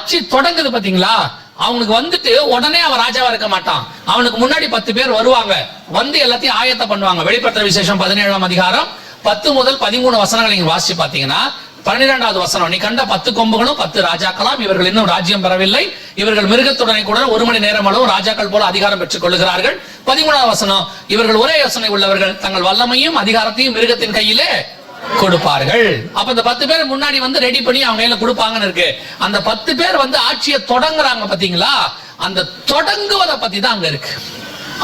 ஆட்சி தொடங்குது பாத்தீங்களா? அவனுக்கு வந்துட்டு உடனே அவன் ராஜாவா இருக்க மாட்டான். அவனுக்கு முன்னாடி பத்து பேர் வருவாங்க. வந்து எல்லாத்தையும் ஆயத்த பண்ணுவாங்க. வெளிப்படுத்துற விசேஷம் பதினேழாம் அதிகாரம் பத்து முதல் பதிமூணு வசனங்களை நீங்க வாசிச்சு பாத்தீங்கன்னா பன்னிரெண்டாவது வசனம் நீ கண்ட பத்து கொம்புகளும் பத்து ராஜாக்களாம். இவர்கள் இன்னும் ராஜ்யம் பெறவில்லை. இவர்கள் மிருகத்துடனே கூட ஒரு மணி நேரம் அளவு ராஜாக்கள் போல அதிகாரம் பெற்றுக் கொள்ளுகிறார்கள் பதிமூணாவது வசனம் இவர்கள் ஒரே யோசனை உள்ளவர்கள். தங்கள் வல்லமையும் அதிகாரத்தையும் மிருகத்தின் கையிலே கொடுப்பார்கள். அப்ப இந்த பத்து பேர் முன்னாடி வந்து ரெடி பண்ணி அவங்க கையில கொடுப்பாங்கன்னு இருக்கு. அந்த பத்து பேர் வந்து ஆட்சியை தொடங்குறாங்க பாத்தீங்களா? அந்த தொடங்குவதை பத்தி தான் அங்க இருக்கு.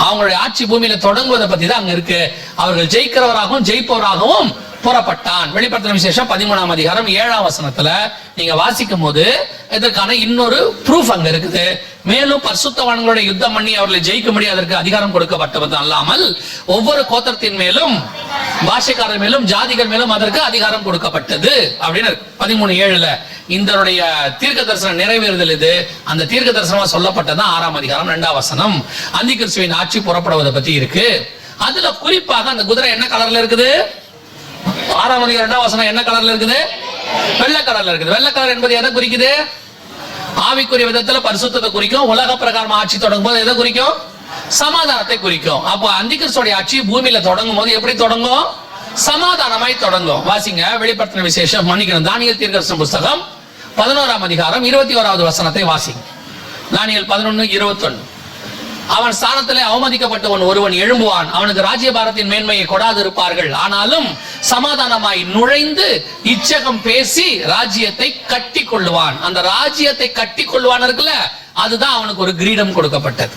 அவங்களுடைய ஆட்சி பூமியில தொடங்குவதை பத்தி தான் அங்க இருக்கு. அவர்கள் ஜெயிக்கிறவராகவும் ஜெயிப்பவராகவும் புறப்பட்டான். வெளிப்படுத்தின விசேஷம் பதிமூணாம் அதிகாரம் ஏழாம் வசனத்துல நீங்க வாசிக்கும் போது இதற்கான இன்னொரு ப்ரூஃப் அங்க இருக்குது. மேலும் பரிசுத்தவான்களுடைய யுத்தம் பண்ணி அவர்களை ஜெயிக்கும்படி அதற்கு அதிகாரம் கொடுக்கப்பட்டது அல்லாமல் ஒவ்வொரு கோத்திரத்தின் மேலும் பாஷைக்காரர் மேலும் ஜாதிகள் மேலும் அதற்கு அதிகாரம் கொடுக்கப்பட்டது. அப்படின்னு பதிமூணு ஏழுல இந்தனுடைய தீர்க்க தரிசனம் நிறைவேறுதல் இது. அந்த தீர்க்க தரிசனமா சொல்லப்பட்டதான் ஆறாம் அதிகாரம் ரெண்டாம் வசனம். அந்தி கிறிஸ்துவின் ஆட்சி புறப்படுவதை பத்தி இருக்கு. அதுல குறிப்பாக அந்த குதிரை என்ன கலர்ல இருக்குது? ஆறாம் அதிகாரம் ரெண்டாம் வசனம் என்ன கலர்ல இருக்குது? வெள்ளை கலர்ல இருக்குது. வெள்ளை கலர் என்பது எதை குறிக்குது? ஆவிக்குரிய விதத்துல பரிசுத்தத்தை குறிக்கும். உலக பிரகாரம் ஆட்சி தொடங்கும் போது எதை குறிக்கும்? சமாதானத்தை குறிக்கும். அப்போ அந்திகிறிஸ்துடைய ஆட்சி பூமியில தொடங்கும் போது எப்படி தொடங்கும்? சமாதானமாய் தொடங்கும். வாசிங்க வெளிப்படுத்தின விசேஷம் மன்னிக்கணும். தானியல் தீர்க்கரசன் புஸ்தகம் பதினோராம் அதிகாரம் இருபத்தி ஓராவது வசனத்தை வாசிங்க. தானியல் பதினொன்னு இருபத்தொன்னு. அவன் ஸ்தானத்திலே அவமதிக்கப்பட்டவன் ஒருவன் எழும்புவான். அவனுக்கு ராஜ்யபாரத்தின் மேன்மையை கொடாது இருப்பார்கள் ஆனாலும் சமாதானமாய் நுழைந்து இச்சகம் பேசி ராஜ்யத்தை கட்டி கொள்ளுவான் அந்த ராஜ்யத்தை கட்டி கொள்ளுவான் இருக்குல்ல அதுதான் அவனுக்கு ஒரு கிரீடம் கொடுக்கப்பட்டது.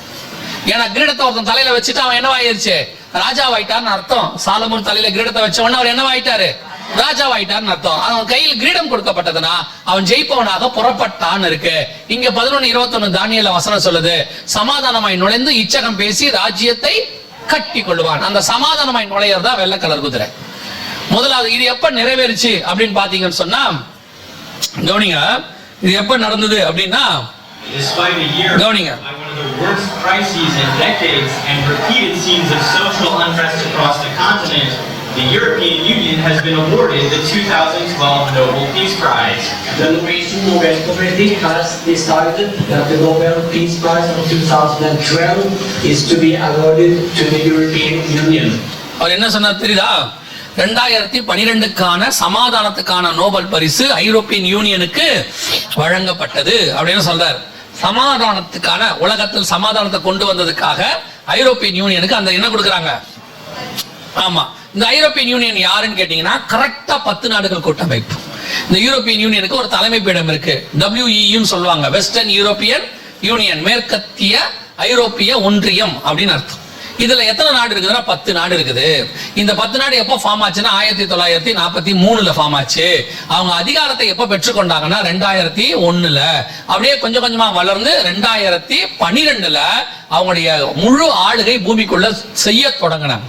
ஏன்னா கிரீடத்தை ஒருத்தன் தலையில வச்சுட்டு அவன் என்னவாயிருச்சு? ராஜாவாயிட்டான்னு அர்த்தம். சாலமோன் தலையில கிரீடத்தை வச்ச உடனே அவர் என்னவாயிட்டாரு? ராஜாவாயிட்டான்னு அர்த்தம். அவன் கையில் கிரீடம் கொடுக்கப்பட்டதுன்னா அவன் ஜெயிப்பவனாக புறப்பட்டான்னு இருக்கு. இங்க பதினொன்னு இருபத்தொன்னு தானியல வசனம் சொல்லுது சமாதானமாய் நுழைந்து இச்சகம் பேசி ராஜ்யத்தை கட்டி கொள்வான் அந்த சமாதானமாய் நுழையறதா வெள்ளை கலர் குதிரை. முதலாவது இது எப்ப நிறைவேறுச்சு அப்படின்னு பாத்தீங்கன்னு சொன்னா கவனிங்க இது எப்ப நடந்தது அப்படின்னா Despite a year Gauninga. by one of the worst crises in decades and repeated scenes of social unrest across the continent, the European Union has been awarded the 2012 Nobel Peace Prize. The Norwegian Nobel Committee has decided that the Nobel Peace Prize of 2012 is to be awarded to the European Union. அவர் என்ன சொன்னார் தெரியுதா ரெண்டாயிரத்தி பனிரெண்டுக்கான சமாதானத்துக்கான Nobel பரிசு European யூனியனுக்கு வழங்கப்பட்டது அப்படின்னு சொல்றார் சமாதானத்துக்கான உலகத்தில் சமாதானத்தை கொண்டு வந்ததுக்காக ஐரோப்பியன் யூனியனுக்கு அந்த என்ன கொடுக்குறாங்க ஆமா இந்த ஐரோப்பியன் யூனியன் யாருன்னு கேட்டீங்கன்னா கரெக்டா பத்து நாடுகள் கூட்டமைப்பு. இந்த யூரோப்பியன் யூனியனுக்கு ஒரு தலைமை பீடம் இருக்கு. டபிள்யூஇன்னு சொல்லுவாங்க. வெஸ்டர்ன் யூரோப்பியன் யூனியன் மேற்கத்திய ஐரோப்பிய ஒன்றியம் அப்படின்னு அர்த்தம். இதுல எத்தனை நாடு இருக்குதுன்னா பத்து நாடு இருக்குது. இந்த பத்து நாடு எப்போ ஃபார்ம் ஆச்சுன்னா ஆயிரத்தி தொள்ளாயிரத்தி நாற்பத்தி மூணுல ஃபார்ம் ஆச்சு. அவங்க அதிகாரத்தை எப்போ பெற்றுக்கொண்டாங்கன்னா ரெண்டாயிரத்தி ஒண்ணுல. அப்படியே கொஞ்சம் கொஞ்சமா வளர்ந்து ரெண்டாயிரத்தி பனிரெண்டுல அவங்களுடைய முழு ஆளுகை பூமிக்குள்ள செய்ய தொடங்கினாங்க.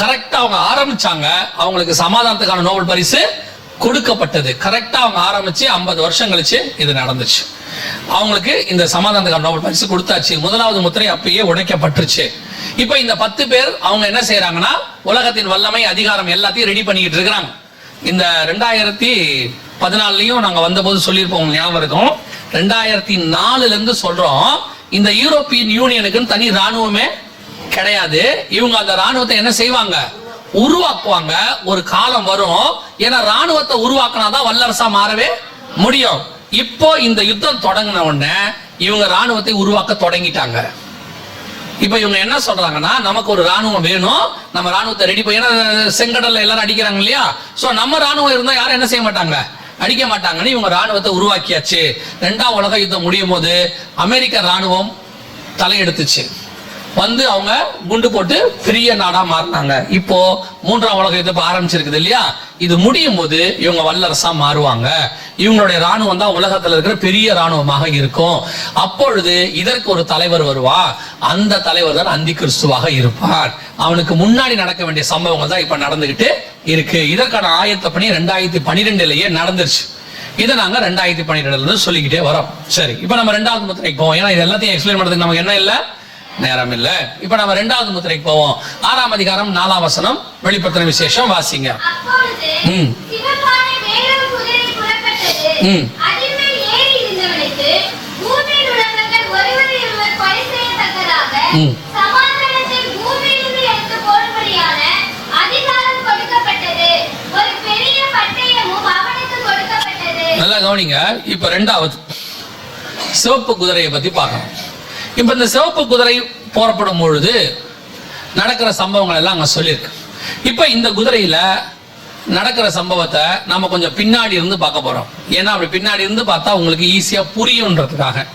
கரெக்டா அவங்க ஆரம்பிச்சாங்க. அவங்களுக்கு சமாதானத்துக்கான நோபல் பரிசு கொடுக்கப்பட்டது. கரெக்டா அவங்க ஆரம்பிச்சு 50 வருஷம் கழிச்சு இது நடந்துச்சு. அவங்களுக்கு இந்த சமாதானத்துக்கான நோபல் பரிசு கொடுத்தாச்சு. முதலாவது முத்திரை அப்பயே உடைக்கப்பட்டுருச்சு. இப்போ இந்த பத்து பேர் அவங்க என்ன செய்யறாங்கன்னா உலகத்தின் வல்லமை அதிகாரம் எல்லாத்தையும் ரெடி பண்ணிக்கிட்டு இருக்கிறாங்க. இந்த ரெண்டாயிரத்தி பதினாலையும் நாங்க வந்தபோது சொல்லியிருப்போம் ஞாபகம் இருக்கும். ரெண்டாயிரத்தி நாலுல இருந்து சொல்றோம் இந்த யூரோப்பியன் யூனியனுக்குன்னு தனி ராணுவமே கிடையாது. இவங்க அந்த ராணுவத்தை என்ன செய்வாங்க? உருவாக்குவாங்க. ஒரு காலம் வரும். ஏன்னா ராணுவத்தை உருவாக்கினாதான் வல்லரசா மாறவே முடியும். இப்போ இந்த யுத்தம் தொடங்கின உடனே இவங்க ராணுவத்தை உருவாக்க தொடங்கிட்டாங்க. இப்ப இவங்க என்ன சொல்றாங்கன்னா நமக்கு ஒரு ராணுவம் வேணும். நம்ம ராணுவத்தை ரெடி பண்ணி ஏன்னா செங்கடல்ல எல்லாரும் அடிக்கிறாங்க இல்லையா? சோ நம்ம ராணுவம் இருந்தா யாரும் என்ன செய்ய மாட்டாங்க? அடிக்க மாட்டாங்கன்னு இவங்க ராணுவத்தை உருவாக்கியாச்சு. ரெண்டாம் உலக யுத்தம் முடியும் போது அமெரிக்க ராணுவம் தலையெடுத்துச்சு. வந்து அவங்க குண்டு போட்டு பெரிய நாடா மாறினாங்க. இப்போ மூன்றாம் உலக யுத்தம் ஆரம்பிச்சிருக்குது இல்லையா? இது முடியும் போது இவங்க வல்லரசா மாறுவாங்க. இவங்களுடைய ராணுவம் தான் உலகத்துல இருக்கிற பெரிய ராணுவமாக இருக்கும். அப்பொழுது இதற்கு ஒரு தலைவர் வருவா? அந்த தலைவர் தான் அந்தி கிறிஸ்துவாக இருப்பார். அவனுக்கு முன்னாடி நடக்க வேண்டிய சம்பவங்கள் தான் இப்ப நடந்துகிட்டு இருக்கு. இதற்கான ஆயத்த பணி ரெண்டாயிரத்தி பனிரெண்டுலயே நடந்துருச்சு. இதை நாங்க ரெண்டாயிரத்தி பன்னிரெண்டுல இருந்து சொல்லிக்கிட்டே வரோம். சரி இப்ப நம்ம ரெண்டாவது முத்திரைக்கு போவோம். ஏன்னா இது எல்லாத்தையும் எக்ஸ்பிளைன் பண்றதுக்கு நமக்கு என்ன இல்லை? நேரம் இல்ல இப்ப நம்ம ரெண்டாவது முத்திரைக்கு போவோம். ஆறாம் அதிகாரம் நாலாம் வசனம் வெளிப்படுத்தின விசேஷம் வாசிங்க. ம். ம். ம். நல்லா கவனிங்க. இப்ப ரெண்டாவது சிவப்பு குதிரையை பத்தி பார்க்கணும். இப்ப இந்த சிவப்பு குதிரை போறப்படும் பொழுது நடக்கிற சம்பவங்கள் எல்லாம் அங்க சொல்லியிருக்கு. இப்ப இந்த குதிரையில நடக்கிற சம்பவத்தை நம்ம கொஞ்சம் பின்னாடி இருந்து பார்க்க போறோம். ஏன்னா அப்படி பின்னாடி இருந்து பார்த்தா உங்களுக்கு ஈஸியா புரியுன்றதுக்காக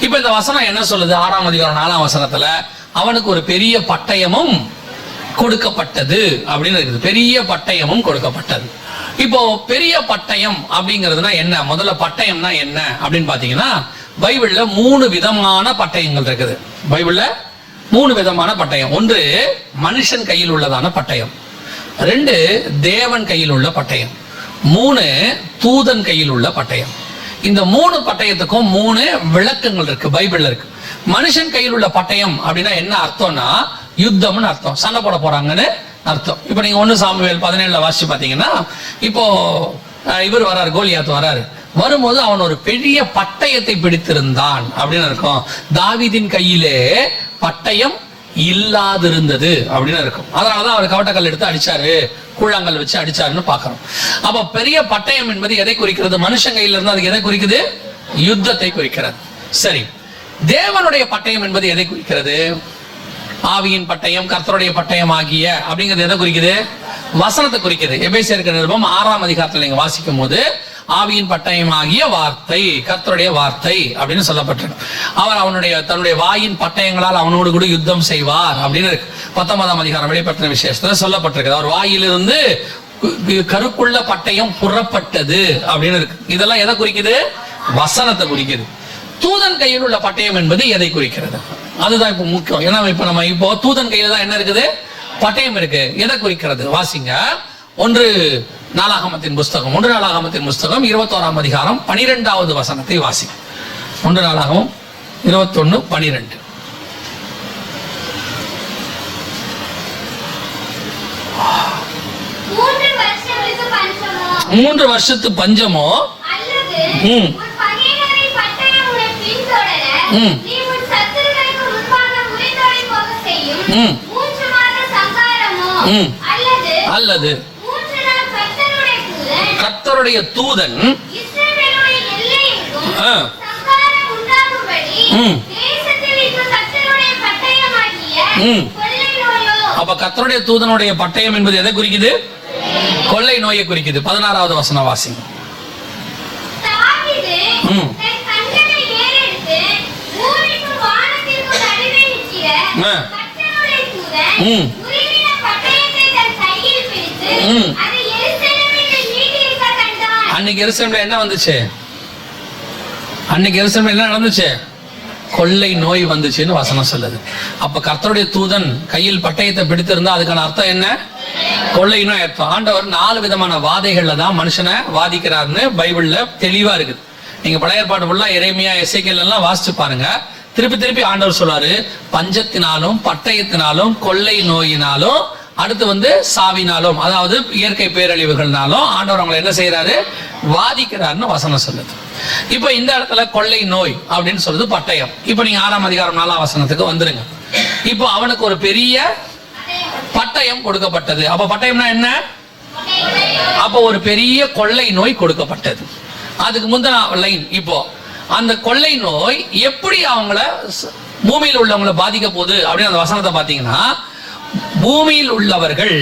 இப்ப இந்த வசனம் என்ன சொல்லுது? ஆறாம் அதிகாரம் நாலாம் வசனத்துல அவனுக்கு ஒரு பெரிய பட்டயமும் கொடுக்கப்பட்டது. அப்படின்னு இருக்குது. பெரிய பட்டயமும் கொடுக்கப்பட்டது. இப்போ பெரிய பட்டயம் அப்படிங்கிறதுனா என்ன? முதல்ல பட்டயம்னா என்ன அப்படின்னு பாத்தீங்கன்னா பைபிள்ல மூணு விதமான பட்டயங்கள் இருக்குது. பைபிள்ல மூணு விதமான பட்டயம். ஒன்று மனுஷன் கையில் உள்ளதான பட்டயம். ரெண்டு தேவன் கையில் உள்ள பட்டயம். மூணு தூதன் கையில் உள்ள பட்டயம். இந்த மூணு பட்டயத்துக்கும் மூணு விளக்கங்கள் இருக்கு பைபிள்ல இருக்கு. மனுஷன் கையில் உள்ள பட்டயம் அப்படின்னா என்ன அர்த்தம்னா யுத்தம்னு அர்த்தம். சண்டை போட போறாங்கன்னு அர்த்தம். இப்போ நீங்க ஒண்ணு சாமுவேல் பதினேழுல வாசிச்சு பாத்தீங்கன்னா இப்போ இவர் வராரு கோலியாத் வராரு. வரும்போது அவன் ஒரு பெரிய பட்டயத்தை பிடித்திருந்தான். அப்படின்னு இருக்கும் தாவிதின் கையிலே பட்டயம் இல்லாதிருந்தது அப்படின்னு இருக்கும் அதனாலதான் அவர் கவட்டக்கல் எடுத்து அடிச்சாரு. கூழாங்கல் வச்சு அடிச்சாருன்னு பாக்கிறோம் அப்ப பெரிய பட்டயம் என்பது எதை குறிக்கிறது? மனுஷன் கையில இருந்து அது எதை குறிக்குது? யுத்தத்தை குறிக்கிறது. சரி. தேவனுடைய பட்டயம் என்பது எதை குறிக்கிறது? ஆவியின் பட்டயம் கர்த்தருடைய பட்டயம் ஆகிய அப்படிங்கிறது எதை குறிக்குது? வசனத்தை குறிக்குது. எபேசியருக்கு நிருபம் ஆறாம் அதிகாரத்தில் நீங்க வாசிக்கும் போது ஆவியின் பட்டயமாகிய வார்த்தை கர்த்தருடைய வார்த்தை அப்படின்னு சொல்லப்பட்டிருக்கு. அவர் அவனுடைய தன்னுடைய வாயின் பட்டயங்களால் அவனோடு கூட யுத்தம் செய்வார் அப்படின்னு இருக்கு. பத்தொன்பதாம் அதிகாரம் வெளிப்படுத்தின விசேஷத்துல சொல்லப்பட்டிருக்கு. அவர் வாயிலிருந்து கருக்குள்ள பட்டயம் புறப்பட்டது அப்படின்னு இருக்கு. இதெல்லாம் எதை குறிக்குது? வசனத்தை குறிக்குது. தூதன் கையில் உள்ள பட்டயம் என்பது எதை குறிக்கிறது? அதுதான் இப்போ முக்கியம். ஏன்னா இப்போ நம்ம இப்போ தூதன் கையில தான் என்ன இருக்குது? பட்டயம் இருக்கு. எதை குறிக்கிறது? வாசிங்க. ஒன்று நாளாகமத்தின் புஸ்தகம் ஒன்று நாளாகமத்தின் புஸ்தகம் இருபத்தோராம் அதிகாரம் பனிரெண்டாவது வசனத்தை வாசி ஒன்று நாளாகமம் இருபத்தொன்னு பனிரெண்டு மூன்று வருஷத்து பஞ்சமோ ம். ம். ம். அல்லது அல்லது மூன்று நாள் கர்த்தருடைய தூதன் கர்த்தருடைய தூதன் இஸ்ரவேலுடைய எல்லையெங்கும் ஆ. சங்காரம் உண்டாகும்படி ம். தேசத்தில் இருக்கிற கர்த்தருடைய பட்டயமாகிய ம். கொள்ளை நோயோ, அப்ப கர்த்தருடைய தூதனுடைய பட்டயம் என்பது எதை குறிக்குது? கொள்ளை நோயை குறிக்குது. பதினாறாவது வசன தாவீது ம். தன் கண்களை அன்னைக்கு எருசலேம்ல என்ன வந்துச்சு? அன்னைக்கு எருசலேம்ல என்ன நடந்துச்சு? கொள்ளை நோய் வந்துச்சுன்னு வசனம் சொல்லுது. அப்ப கர்த்தருடைய தூதன் கையில் பட்டயத்தை பிடித்திருந்தா அதுக்கான அர்த்தம் என்ன? கொள்ளை நோய் அர்த்தம். ஆண்டவர் நாலு விதமான வாதைகள்ல தான் மனுஷனை வாதிக்கிறாருன்னு பைபிள்ல தெளிவா இருக்குது. நீங்க பழைய ஏற்பாடு ஃபுல்லா இறைமையா எசேக்கியல் எல்லாம் வாசிச்சு பாருங்க. திருப்பி திருப்பி ஆண்டவர் சொல்றாரு பஞ்சத்தினாலும் பட்டயத்தினாலும் கொள்ளை நோயினாலும் அடுத்து வந்து சாவினாலும் அதாவது இயற்கை பேரழிவுகள்னாலும் ஆண்டவர் அவங்களை என்ன செய்யறாரு வாதிக்கிறாருன்னு வசனம் சொல்லுது. இப்போ இந்த இடத்துல கொள்ளை நோய் அப்படின்னு சொல்றது பட்டயம். இப்போ நீங்க ஆறாம் அதிகாரம் நாலாம் வசனத்துக்கு வந்துருங்க. இப்போ அவனுக்கு ஒரு பெரிய பட்டயம் கொடுக்கப்பட்டது. அப்ப பட்டயம்னா என்ன? அப்போ ஒரு பெரிய கொள்ளை நோய் கொடுக்கப்பட்டது. அதுக்கு முந்தின லைன் இப்போ அந்த கொள்ளை நோய் எப்படி அவங்கள பூமியில் உள்ளவங்களை பாதிக்க போகுது அப்படின்னு அந்த வசனத்தை பார்த்தீங்கன்னா பூமியில் உள்ளவர்கள்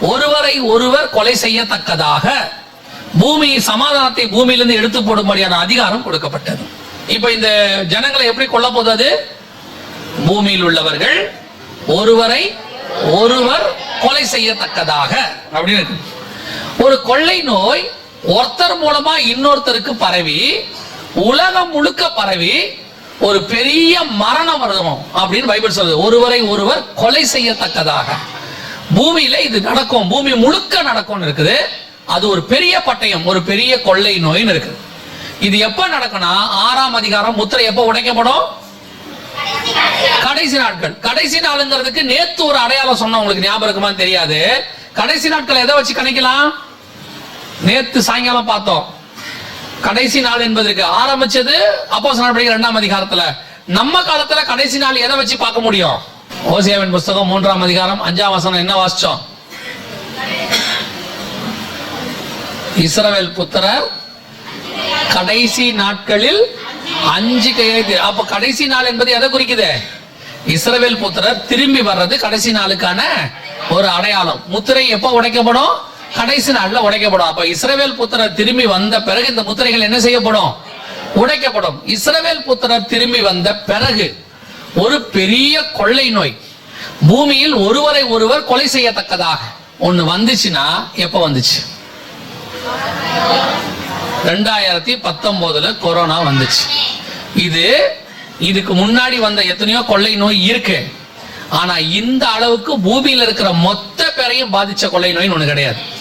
ஒருவரை ஒருவர் கொலை செய்யத்தக்கதாக பூமி சமாதானத்தை பூமியிலிருந்து எடுத்து போடும்படியான அதிகாரம் கொடுக்கப்பட்டது. இப்ப இந்த ஜனங்களை எப்படி கொல்ல போதது பூமியில் உள்ளவர்கள் ஒருவரை ஒருவர் கொலை செய்யத்தக்கதாக. அப்படின்னு ஒரு கொள்ளை நோய் ஒருத்தர் மூலமா இன்னொருத்தருக்கு பரவி உலகம் முழுக்க பரவி ஒரு பெரிய மரணம் வரும் அப்படின்னு பைபிள் சொல்லுது. ஒருவரை ஒருவர் கொலை செய்யத்தக்கதாக. பூமியில இது நடக்கும். பூமி முழுக்க நடக்கும்னு இருக்குது. அது ஒரு பெரிய பட்டயம் ஒரு பெரிய கொள்ளை நோய்னு இருக்குது. இது எப்ப நடக்கும்னா ஆறாம் அதிகாரம் முத்திரை எப்ப உடைக்கப்படும்? கடைசி நாட்கள். கடைசி நாளுங்கிறதுக்கு நேத்து ஒரு அடையாளம் சொன்ன உங்களுக்கு ஞாபகம் இருக்குமான்னு தெரியாது. கடைசி நாட்கள் எதை வச்சு கணிக்கலாம்? நேத்து சாயங்காலம் பார்த்தோம். கடைசி நாள் என்பதற்கு. ஆரம்பிச்சது அப்போ நடவடிக்கை இரண்டாம் அதிகாரத்துல. நம்ம காலத்துல கடைசி நாள் எதை வச்சு பார்க்க முடியும்? ஓசியாவின் புஸ்தகம் மூன்றாம் அதிகாரம் அஞ்சாம் வசனம் என்ன வாசிச்சோம்? இஸ்ரவேல் புத்திரர் கடைசி நாட்களில் அஞ்சு கையெழுத்து அப்ப கடைசி நாள் என்பது எதை குறிக்குது? இஸ்ரவேல் புத்திரர் திரும்பி வர்றது கடைசி நாளுக்கான ஒரு அடையாளம். முத்திரை எப்போ உடைக்கப்படும்? கடைசி நாள்ல உடைக்கப்படும். அப்ப இஸ்ரவேல் புத்திரர் திரும்பி வந்த பிறகு இந்த முத்திரைகள் என்ன செய்யப்படும்? உடைக்கப்படும். இஸ்ரவேல் புத்திரர் திரும்பி வந்த பிறகு ஒரு பெரிய கொள்ளை நோய். பூமியில் ஒருவரை ஒருவர் கொலை செய்யத்தக்கதாக. ஒண்ணு வந்துச்சுன்னா எப்ப வந்துச்சு? ரெண்டாயிரத்தி பத்தொன்பதுல கொரோனா வந்துச்சு. இது இதுக்கு முன்னாடி வந்த எத்தனையோ கொள்ளை நோய் இருக்கு. ஆனா இந்த அளவுக்கு பூமியில இருக்கிற மொத்த பேரையும் பாதிச்ச கொள்ளை நோய் ஒண்ணு கிடையாது.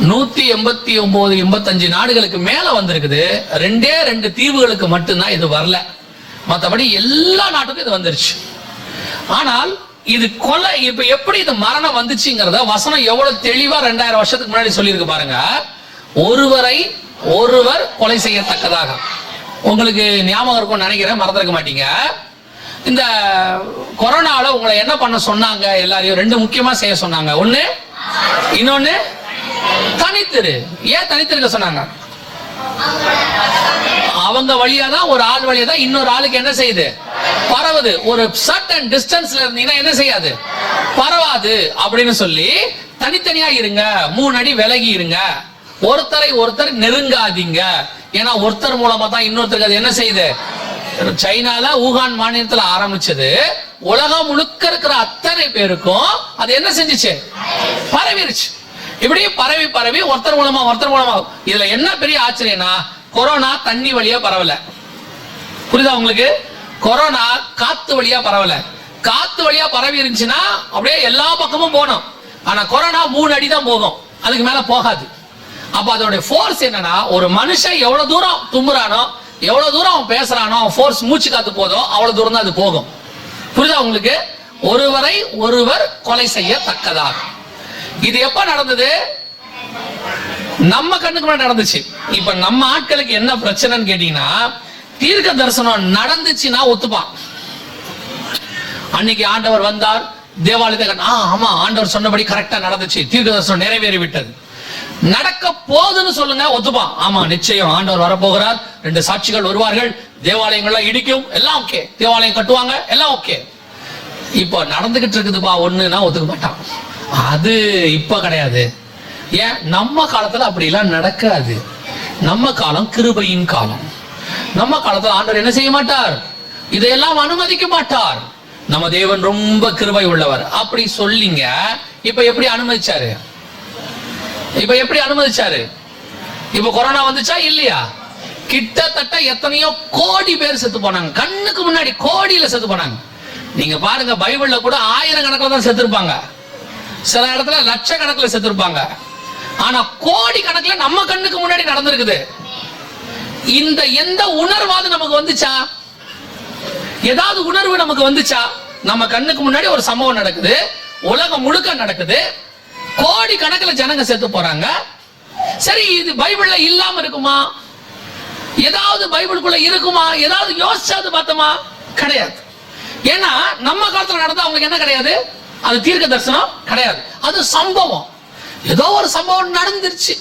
நூத்தி எண்பத்தி ஒன்பது எண்பத்தஞ்சு நாடுகளுக்கு மேல வந்திருக்குது. ரெண்டே ரெண்டு தீவுகளுக்கு மட்டும்தான் இது வரல. மற்றபடி எல்லா நாட்டுக்கும் இது வந்துருச்சு. ஆனால் இது கொலை இப்ப எப்படி இது மரணம் வந்துச்சுங்கிறத வசனம் எவ்வளவு தெளிவா ரெண்டாயிரம் வருஷத்துக்கு முன்னாடி சொல்லியிருக்கு பாருங்க. ஒருவரை ஒருவர் கொலை செய்யத்தக்கதாக. உங்களுக்கு ஞாபகம் இருக்கும்னு நினைக்கிறேன் மறந்துருக்க மாட்டீங்க. இந்த கொரோனால உங்களை என்ன பண்ண சொன்னாங்க? எல்லாரையும் ரெண்டு முக்கியமா செய்ய சொன்னாங்க. ஒன்று இன்னொன்னு தனித்திரு. ஏன் தனித்திருக்க சொன்னாங்க? அவங்க வழியா தான் ஒரு ஆள் வழியா தான் இன்னொரு ஆளுக்கு என்ன செய்யுது? பரவுது. ஒரு சர்டன் டிஸ்டன்ஸ்ல இருந்தீங்கன்னா என்ன செய்யாது? பரவாது அப்படின்னு சொல்லி தனித்தனியா இருங்க. மூணு அடி விலகி இருங்க. ஒருத்தரை ஒருத்தர் நெருங்காதீங்க. ஏன்னா ஒருத்தர் மூலமா தான் இன்னொருத்தருக்கு அது என்ன செய்யுது? சைனால ஊகான் மாநிலத்துல ஆரம்பிச்சது. உலகம் முழுக்க இருக்கிற அத்தனை பேருக்கும் அது என்ன செஞ்சுச்சு? பரவிருச்சு. இப்படி பரவி பரவி ஒருத்தர் மூலமா ஒருத்தர் மூலமா. இதுல என்ன பெரிய ஆச்சரியம்னா கொரோனா தண்ணி வழியா பரவல. புரியுதா உங்களுக்கு? கொரோனா காத்து வழியா பரவல. காத்து வழியா பரவி இருந்துச்சுன்னா அப்படியே எல்லா பக்கமும் போனோம் ஆனா கொரோனா மூணு அடி தான் போகும். அதுக்கு மேல போகாது. அப்ப அதோட ஃபோர்ஸ் என்னன்னா ஒரு மனுஷன் எவ்வளவு தூரம் தும்புறானோ எவ்வளவு தூரம் அவன் பேசுறானோ ஃபோர்ஸ் மூச்சு காத்து போதோ அவ்வளவு தூரம் தான் அது போகும். புரியுதா உங்களுக்கு? ஒருவரை ஒருவர் கொலை செய்யத்தக்கதாக. இது எப்ப நடந்தது? நம்ம கண்ணுக்கு முன்னாடி நடந்துச்சு. இப்ப நம்ம ஆட்களுக்கு என்ன பிரச்சனைன்னு கேட்டீங்கன்னா தீர்க்க தரிசனம் நடந்துச்சுன்னா ஒத்துப்பான். அன்னைக்கு ஆண்டவர் வந்தார் தேவாலயத்தை ஆமா ஆண்டவர் சொன்னபடி கரெக்டா நடந்துச்சு. தீர்க்க தரிசனம் நிறைவேறி விட்டது நடக்க போகுதுன்னு சொல்லுங்க ஒத்துப்பான். ஆமா நிச்சயம் ஆண்டவர் வரப்போகிறார். ரெண்டு சாட்சிகள் வருவார்கள். தேவாலயங்கள்லாம் இடிக்கும். எல்லாம் ஓகே தேவாலயம் கட்டுவாங்க. எல்லாம் ஓகே இப்போ நடந்துகிட்டு இருக்குதுப்பா ஒண்ணுன்னா ஒத்துக்க மாட்டான். அது இப்ப கிடையாது. ஏன்? நம்ம காலத்துல அப்படிலாம் நடக்காது. நம்ம காலம் கிருபையின் காலம். நம்ம காலத்துல ஆண்டவர் என்ன செய்ய மாட்டார்? இதையெல்லாம் அனுமதிக்க மாட்டார். நம்ம தேவன் ரொம்ப கிருபை உள்ளவர். அப்படி சொல்லிங்க. இப்ப எப்படி அனுமதிச்சாரு? இப்ப எப்படி அனுமதிச்சாரு? இப்ப கொரோனா வந்துச்சா இல்லையா? கிட்டத்தட்ட எத்தனையோ கோடி பேர் செத்து போனாங்க. கண்ணுக்கு முன்னாடி கோடியில செத்து போனாங்க. நீங்க பாருங்க பைபிள்ல கூட ஆயிரக்கணக்கில் தான் செத்துருப்பாங்க. சில இடத்துல லட்சக்கணக்கில் செத்துருப்பாங்க. ஆனா கோடி கணக்கில் நம்ம கண்ணுக்கு முன்னாடி நடந்திருக்குது. இந்த எந்த உணர்வாது நமக்கு வந்துச்சா? ஏதாவது உணர்வு நமக்கு வந்துச்சா? நம்ம கண்ணுக்கு முன்னாடி ஒரு சம்பவம் நடக்குது. உலகம் முழுக்க நடக்குது. கோடி கணக்கில் ஜனங்க செத்து போறாங்க. சரி இது பைபிள்ல இல்லாம இருக்குமா? ஏதாவது பைபிளுக்குள்ள இருக்குமா? ஏதாவது யோசிச்சாது பார்த்தோமா? கிடையாது. ஏன்னா நம்ம காலத்துல நடந்தா அவங்களுக்கு என்ன கிடையாது? அது தீர்க்க தரிசனம் கிடையாது. அது சம்பவம். ஏதோ ஒரு சம்பவம் நடந்துருச்சு.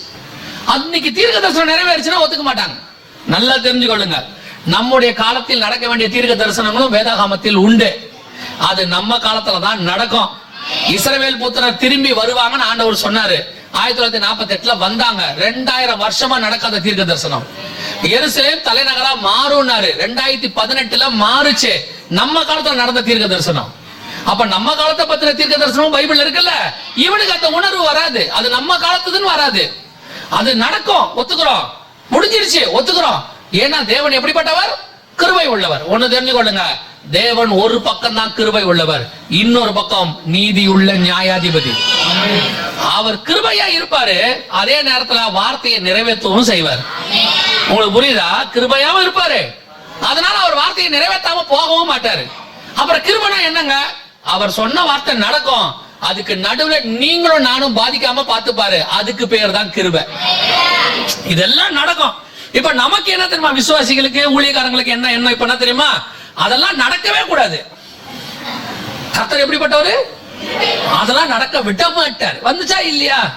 அன்னைக்கு தீர்க்க தரிசனம் நிறைவேறுச்சுன்னா ஒத்துக்க மாட்டாங்க. நல்லா தெரிஞ்சுக்கொள்ளுங்க. நம்முடைய காலத்தில் நடக்க வேண்டிய தீர்க்க தரிசனங்களும் வேதாகாமத்தில் உண்டு. அது நம்ம காலத்துல தான் நடக்கும். இஸ்ரவேல் புத்திரர் திரும்பி வருவாங்கன்னு ஆண்டவர் சொன்னாரு. ஆயிரத்தி தொள்ளாயிரத்தி நாற்பத்தி எட்டுல வந்தாங்க. ரெண்டாயிரம் வருஷமா நடக்காத தீர்க்க தரிசனம் எருசலேம் தலைநகரா மாறும்னாரு. ரெண்டாயிரத்தி பதினெட்டுல மாறுச்சு. நம்ம காலத்துல நடந்த தீர்க்க தரிசனம் அப்ப நம்ம காலத்தை பத்தின தீர்க்க தரிசனம் பைபிள் இருக்குல்ல? இவனுக்கு அந்த உணர்வு வராது. அது நம்ம காலத்துதுன்னு வராது. அது நடக்கும். ஒத்துக்கிறோம். முடிஞ்சிருச்சு. ஒத்துக்கிறோம். ஏன்னா தேவன் எப்படிப்பட்டவர்? கிருபை உள்ளவர். ஒண்ணு தெரிஞ்சுக்கொள்ளுங்க தேவன் ஒரு பக்கம் தான் கிருபை உள்ளவர். இன்னொரு பக்கம் நீதி உள்ள நியாயாதிபதி. அவர் கிருபையா இருப்பாரு. அதே நேரத்துல வார்த்தையை நிறைவேற்றவும் செய்வார். உங்களுக்கு புரியுதா? கிருபையாவும் இருப்பாரு. அதனால அவர் வார்த்தையை நிறைவேற்றாம போகவும் மாட்டாரு. அப்புறம் கிருபனா என்னங்க? அவர் சொன்ன வார்த்தை நடக்கும். அதுக்கு நடுவுல நீங்களும் நானும் பாதிக்காம பாத்துப்பாரு பாரு அதுக்கு பேர் தான் கிருப. இதெல்லாம் நடக்கும். இப்ப நமக்கு என்ன தெரியுமா? விசுவாசிகளுக்கு ஊழியக்காரங்களுக்கு என்ன என்ன இப்ப என்ன தெரியுமா? அதெல்லாம் நடக்கவே கூடாது. கர்த்தர் எப்படிப்பட்டவரு? அதெல்லாம் நடக்க விட மாட்டார். வந்துச்சா இல்லையா?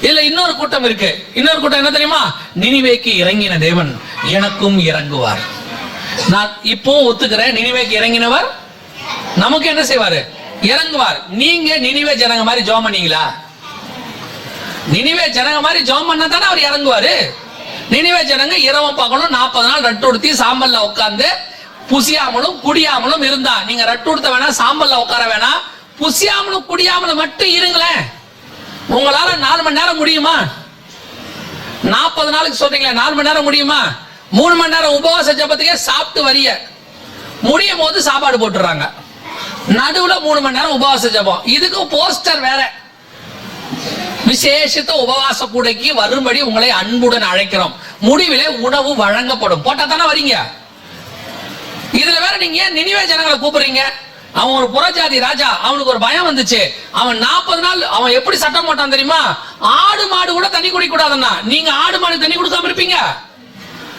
இல்ல இன்னொரு கூட்டம் இருக்கு. இன்னொரு கூட்டம் என்ன தெரியுமா? நினிவேக்கு இறங்கின தேவன் எனக்கும் இறங்குவார். நான் இப்போ ஒத்துக்கிறேன். நினிவேக்கு இறங்கினவர் நமக்கு என்ன செய்வாரு? இறங்குவார். நீங்க நினிவே ஜனங்க மாதிரி ஜோம் பண்ணீங்களா? நினிவே ஜனங்க மாதிரி ஜோம் பண்ணா தானே அவர் இறங்குவாரு? நினிவே ஜனங்க இரவும் பார்க்கணும் நாற்பது நாள் ரட்டு உடுத்தி சாம்பல்ல உட்கார்ந்து புசியாமலும் குடியாமலும் இருந்தா. நீங்க ரட்டு உடுத்த வேணாம் சாம்பல்ல உட்கார வேணாம். புசியாமலும் குடியாமலும் மட்டும் இருங்களேன். உங்களால நாலு மணி நேரம் முடியுமா? நாற்பது நாளுக்கு சொல்றீங்களா நாலு மணி நேரம் முடியுமா? மூணு மணி நேரம் உபவாச ஜபத்துக்கே சாப்பிட்டு வரிய. முடியும் போது சாப்பாடு போட்டுறாங்க நடுவுல மூணு மணி நேரம் உபவாச ஜபம். இதுக்கு போஸ்டர் வேற. விசேஷித்த உபவாச கூடைக்கு வரும்படி உங்களை அன்புடன் அழைக்கிறோம். முடிவிலே உணவு வழங்கப்படும். போட்டா தானே வரீங்க? இதுல வேற நீங்க நினைவே ஜனங்களை கூப்பிடுறீங்க? அவன் ஒரு புறஜாதி ராஜா. அவனுக்கு ஒரு பயம் வந்துச்சு. அவன் நாற்பது நாள் அவன் எப்படி சட்டம் போட்டான் தெரியுமா? ஆடு மாடு கூட தண்ணி குடிக்க கூடாதுன்னா நீங்க ஆடு மாடு தண்ணி கொடுக்காம இருப்பீங்க.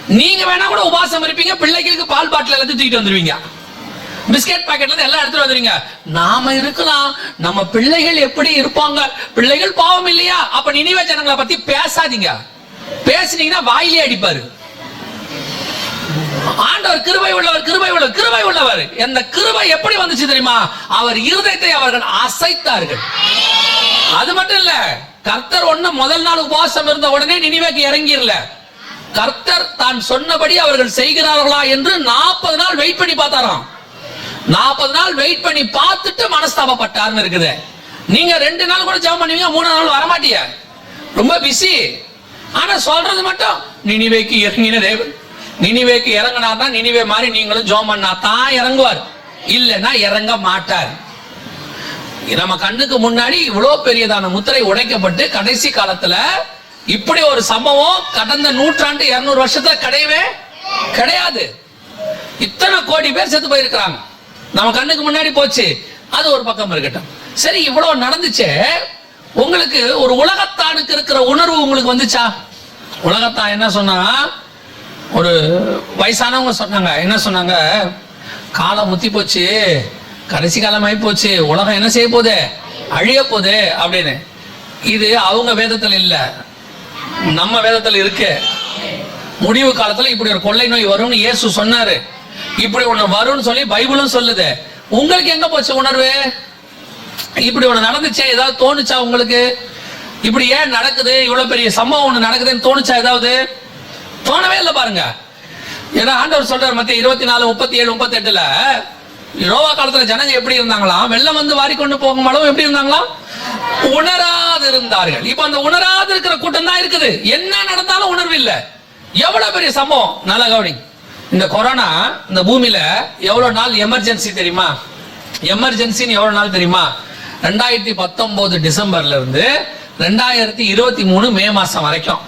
நீங்க வேணா கூட உபாசம் இருப்பீங்க பிள்ளைகளுக்கு பால் பாட்டில் எல்லாத்தையும் தூக்கிட்டு வந்துருவீங்க. பிஸ்கெட் பாக்கெட்ல இருந்து எல்லாம் எடுத்துட்டு வந்துருங்க நாம இருக்கலாம். நம்ம பிள்ளைகள் எப்படி இருப்பாங்க? பிள்ளைகள் பாவம் இல்லையா? அப்ப நினைவே ஜனங்களை பத்தி பேசாதீங்க. பேசுனீங்கன்னா வாயிலே அடிப்பாரு. ஆண்டவர் கிருபை உள்ளவர் கிருபை உள்ளவர் கிருபை உள்ளவர். இந்த கிருபை எப்படி வந்துச்சு தெரியுமா? அவர் இருதயத்தை அவர்கள் அசைத்தார்கள். அது மட்டும் இல்ல கர்த்தர் ஒண்ணு முதல் நாள் உபவாசம் இருந்த உடனே நினைவேக்கு இறங்கிடல. கர்த்தர் தான் சொன்னபடி அவர்கள் செய்கிறார்களா என்று நாற்பது நாள் வெயிட் பண்ணி பார்த்தாராம். நாற்பது நாள் வெயிட் பண்ணி பார்த்துட்டு மனஸ்தாபப்பட்டார்னு இருக்குது. நீங்க ரெண்டு நாள் கூட ஜெபம் பண்ணுவீங்க மூணு நாள் வரமாட்டீங்க ரொம்ப பிஸி ஆனா சொல்றது மட்டும் நினிவேக்கு இறங்கின தேவன். நினிவேக்கு தான் நினிவே மாதிரி நீங்களும் ஜோம் பண்ணா தான் இறங்குவார். இல்லைன்னா இறங்க மாட்டார். நம்ம கண்ணுக்கு முன்னாடி இவ்வளவு பெரியதான முத்திரை உடைக்கப்பட்டு கடைசி காலத்துல இப்படி ஒரு சம்பவம் கடந்த நூற்றாண்டு இருநூறு வருஷத்துல கிடையவே கிடையாது. இத்தனை கோடி பேர் செத்து போயிருக்கிறாங்க. நம்ம கண்ணுக்கு முன்னாடி போச்சு. அது ஒரு பக்கம் இருக்கட்டும். சரி இவ்வளவு நடந்துச்சே. உங்களுக்கு ஒரு உலகத்தானுக்கு இருக்கிற உணர்வு உங்களுக்கு வந்துச்சா? உலகத்தான் என்ன சொன்னா ஒரு வயசானவங்க சொன்னாங்க. என்ன சொன்னாங்க? காலம் முத்தி போச்சு. கடைசி காலம் ஆகி போச்சு. உலகம் என்ன செய்ய போகுது? அழிய போகுது அப்படின்னு. இது அவங்க வேதத்தில் இல்லை. நம்ம வேதத்துல இருக்கு. முடிவு காலத்துல இப்படி ஒரு கொள்ளை நோய் வரும்னு இயேசு சொன்னாரு. இப்படி ஒண்ணு வரும்னு சொல்லி பைபிளும் சொல்லுது. உங்களுக்கு எங்க போச்சு உணர்வு? இப்படி ஒண்ணு நடந்துச்சே? ஏதாவது தோணுச்சா உங்களுக்கு? இப்படி ஏன் நடக்குது? இவ்வளவு பெரிய சம்பவம் ஒண்ணு நடக்குதுன்னு தோணுச்சா ஏதாவது? தோணவே இல்லை பாருங்க. ஏன்னா ஆண்டவர் சொல்றாரு மத்திய இருபத்தி நாலு முப்பத்தி ஏழு முப்பத்தி எட்டுல யோவா காலத்துல ஜனங்க எப்படி இருந்தாங்களாம்? வெள்ளம் வந்து வாரிக்கொண்டு போகும் அளவு எப்படி இருந்தாங்களாம்? உணரா உணராது இருந்தார்கள் இப்ப அந்த உணராது இருக்கிற கூட்டம் தான் இருக்குது. என்ன நடந்தாலும் உணர்வு இல்ல. எவ்வளவு பெரிய சம்பவம்? நல்ல கவனி இந்த கொரோனா இந்த பூமியில எவ்வளவு நாள் எமர்ஜென்சி தெரியுமா? எமர்ஜென்சின்னு எவ்வளவு நாள் தெரியுமா? ரெண்டாயிரத்தி பத்தொன்பது டிசம்பர்ல இருந்து ரெண்டாயிரத்தி இருபத்தி மூணு மே மாசம் வரைக்கும்.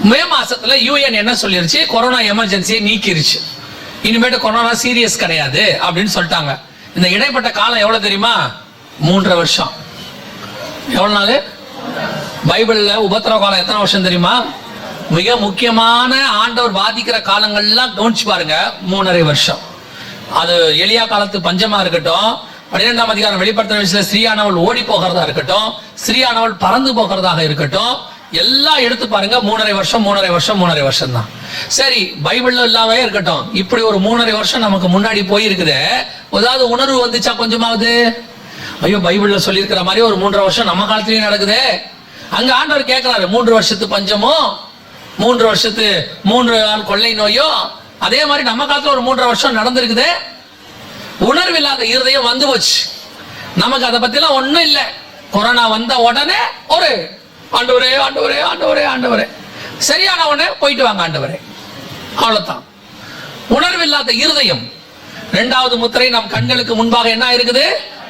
மே மாசத்துல யூஎன் என்ன சொல்லிருச்சு? கொரோனா எமர்ஜென்சியை நீக்கிருச்சு. இனிமேட்டு கொரோனா சீரியஸ் கிடையாது அப்படின்னு சொல்லிட்டாங்க. இந்த இடைப்பட்ட காலம் எவ்வளவு தெரியுமா? மூன்றரை வருஷம். எவ்வளவு நாள் பைபிள்ல உபத்திரவ காலம் எத்தனை வருஷம் தெரியுமா? மிக முக்கியமான ஆண்டவர் பாதிக்கிற காலங்கள்லாம் கவனிச்சு பாருங்க மூணரை வருஷம். அது எளியா காலத்து பஞ்சமா இருக்கட்டும் பன்னிரெண்டாம் அதிகாரம் வெளிப்படுத்துற விஷயத்துல ஸ்ரீயானவள் ஓடி போகிறதா இருக்கட்டும் ஸ்ரீயானவள் பறந்து போகிறதாக இருக்கட்டும் எல்லாம் எடுத்து பாருங்க மூணரை வருஷம் மூணரை வருஷம் மூணரை வருஷம் தான் சரி பைபிள்ல இல்லாமே இருக்கட்டும். இப்படி ஒரு மூணரை வருஷம் நமக்கு முன்னாடி போயிருக்குது. ஏதாவது உணர்வு வந்துச்சா கொஞ்சமாவது? ஐயோ பைபிளில் சொல்லியிருக்கிற மாதிரி ஒரு மூன்றரை வருஷம் நம்ம காலத்துலேயும் நடக்குது. அங்கே ஆண்டவர் கேட்குறாரு மூன்று வருஷத்து பஞ்சமோ மூன்று வருஷத்து மூன்று நாள் கொள்ளை நோயோ அதே மாதிரி நம்ம காலத்தில் ஒரு மூன்றரை வருஷம் நடந்திருக்குது. உணர்வில்லாத இருதயம் வந்து போச்சு. நமக்கு அதை பற்றிலாம் ஒன்றும் இல்லை. கொரோனா வந்த உடனே ஒரு ஆண்டவரே ஆண்டவரே ஆண்டவரே ஆண்டவரே. சரியான உடனே போயிட்டு வாங்க ஆண்டவரே. அவ்வளோதான் உணர்வில்லாத இருதயம். இரண்டாவது முத்திரை நம் கண்களுக்கு முன்பாக என்ன இருக்குது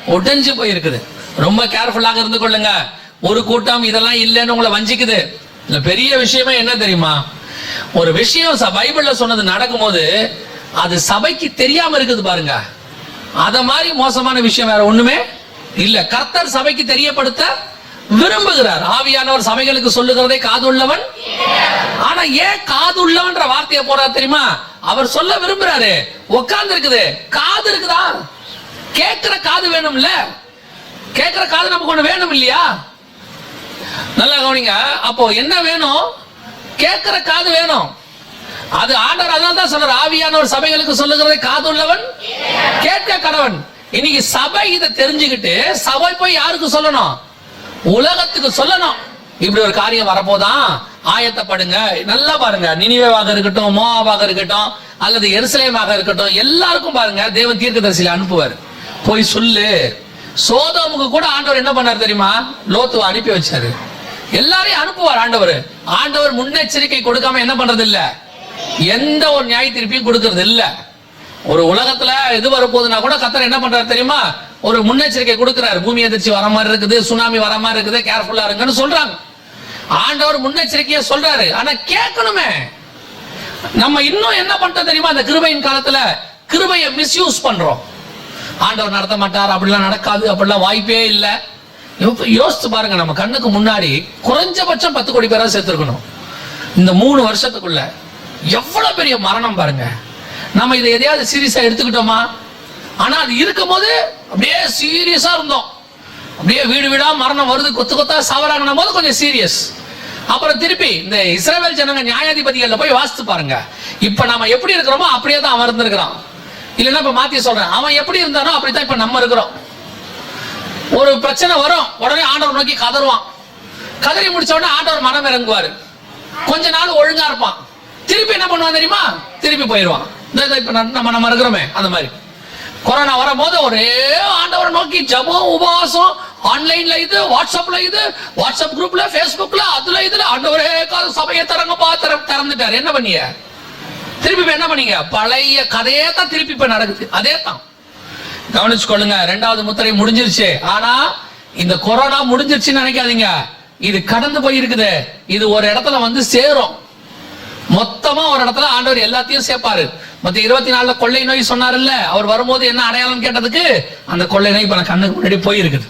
உடைஞ்சு போயிருக்குது. ரொம்ப கேர்ஃபுல்லாக இருந்து கொள்ளுங்க. ஒரு கூட்டம் இதெல்லாம் இல்லைன்னு உங்களை வஞ்சிக்குது. இல்ல பெரிய விஷயமே என்ன தெரியுமா? ஒரு விஷயம் ச- பைபிள்ல சொன்னது நடக்கும்போது அது சபைக்கு தெரியாம இருக்குது பாருங்க. அத மாதிரி மோசமான விஷயம் வேற ஒண்ணுமே இல்ல. கர்த்தர் சபைக்கு தெரியப்படுத்த விரும்புகிறார். ஆவியானவர் சபைகளுக்கு காது காதுள்ளவன் ஆனா ஏன் காது உள்ளவன்ற வார்த்தையை போறார் தெரியுமா? அவர் சொல்ல விரும்புறாரு. உட்கார்ந்து இருக்குது காது இருக்குதா? கேட்கிற காது வேணும்ல? கேட்கிற காது நமக்கு ஒண்ணு வேணும் இல்லையா? நல்லா கவனிங்க. அப்போ என்ன வேணும்? கேட்கிற காது வேணும். அது ஆண்டவர் அதனால தான் சொல்றார் ஆவியானவர் சபைகளுக்கு சொல்லுகிறதை காது உள்ளவன் கேட்க கடவன். இன்னைக்கு சபை இதை தெரிஞ்சுக்கிட்டு சபை போய் யாருக்கு சொல்லணும்? உலகத்துக்கு சொல்லணும். இப்படி ஒரு காரியம் வரப்போதான் ஆயத்தப்படுங்க. நல்லா பாருங்க. நினிவேவாக இருக்கட்டும் மோவாக இருக்கட்டும் அல்லது எருசலேமாக இருக்கட்டும் எல்லாருக்கும் பாருங்க தேவன் தீர்க்கதரிசியில அனுப்புவார். போய் சொல்லு. சோதோமுக்கு கூட ஆண்டவர் என்ன பண்ணார் தெரியுமா? லோத்துவ அனுப்பி வச்சாரு. எல்லாரையும் அனுப்புவார் ஆண்டவர். ஆண்டவர் முன்னெச்சரிக்கை கொடுக்காம என்ன பண்றது இல்ல எந்த ஒரு நியாய திருப்பியும் கொடுக்கறது இல்ல ஒரு உலகத்துல இது வரப்போகுதுன்னா கூட கத்தர் என்ன பண்றாரு தெரியுமா? ஒரு முன்னெச்சரிக்கை கொடுக்கிறார். பூமி எதிர்ச்சி வர மாதிரி இருக்குது சுனாமி வர மாதிரி இருக்குது கேர்ஃபுல்லா இருங்கன்னு சொல்றாங்க. ஆண்டவர் முன்னெச்சரிக்கையா சொல்றாரு. ஆனா கேட்கணுமே. நம்ம இன்னும் என்ன பண்றோம் தெரியுமா? அந்த கிருபையின் காலத்துல கிருபையை மிஸ்யூஸ் பண்றோம். ஆண்டவர் நடத்த மாட்டார் அப்படிலாம் நடக்காது அப்படிலாம் வாய்ப்பே இல்லை. யோசித்து பாருங்க நம்ம கண்ணுக்கு முன்னாடி குறைஞ்சபட்சம் பத்து கோடி பேராக சேர்த்துருக்கணும் இந்த மூணு வருஷத்துக்குள்ள எவ்வளவு பெரிய மரணம் பாருங்க. நம்ம இதை எதையாவது சீரியஸா எடுத்துக்கிட்டோமா? ஆனா அது இருக்கும் போது அப்படியே சீரியஸா இருந்தோம். அப்படியே வீடு வீடா மரணம் வருது கொத்து கொத்தா சாவறாங்கன்னும் போது கொஞ்சம் சீரியஸ். அப்புறம் திருப்பி இந்த இஸ்ரேல் ஜனங்க நியாயாதிபதிகளில் போய் வாசித்து பாருங்க. இப்ப நாம எப்படி இருக்கிறோமோ அப்படியே தான் அவன் இருந்திருக்கிறான். இல்லைன்னா இப்ப மாத்தி சொல்றேன். அவன் எப்படி இருந்தானோ அப்படித்தான் இப்ப நம்ம இருக்கிறோம். ஒரு பிரச்சனை வரும். உடனே ஆண்டவர் நோக்கி கதறுவான். கதறி முடிச்ச உடனே ஆண்டவர் மனம் இறங்குவாரு. கொஞ்ச நாள் ஒழுங்கா இருப்பான். திருப்பி என்ன பண்ணுவான் தெரியுமா? திருப்பி போயிடுவான். இந்த- இப்ப நம்ம நம்ம இருக்கிறோமே அந்த மாதிரி. கொரோனா வரும்போது ஒரே ஆண்டவரை நோக்கி ஜபம் உபவாசம் ஆன்லைன்ல இது வாட்ஸ்அப்ல இது வாட்ஸ்அப் குரூப்ல பேஸ்புக்ல அதுல இதுல ஆண்டவரே சபையை திறங்கப்பா திற திறந்துட்டார். என்ன பண்ணிய? திருப்பி என்ன பண்ணீங்க? பழைய கதையே தான் திருப்பி இப்ப நடக்குது. அதே தான் கவனிச்சு கொள்ளுங்க ரெண்டாவது முத்திரை முடிஞ்சிருச்சு. ஆனா இந்த கொரோனா முடிஞ்சிருச்சுன்னு நினைக்காதீங்க. இது கடந்து போயிருக்குது. இது ஒரு இடத்துல வந்து சேரும். மொத்தமா ஒரு இடத்துல ஆண்டவர் எல்லாத்தையும் சேர்ப்பாரு. மத்த இருபத்தி நாலுல கொள்ளை நோய் சொன்னாருல்ல. அவர் வரும்போது என்ன அடையாளம் கேட்டதுக்கு? அந்த கொள்ளை நோய் இப்ப நான் கண்ணுக்கு முன்னாடி போயிருக்குது.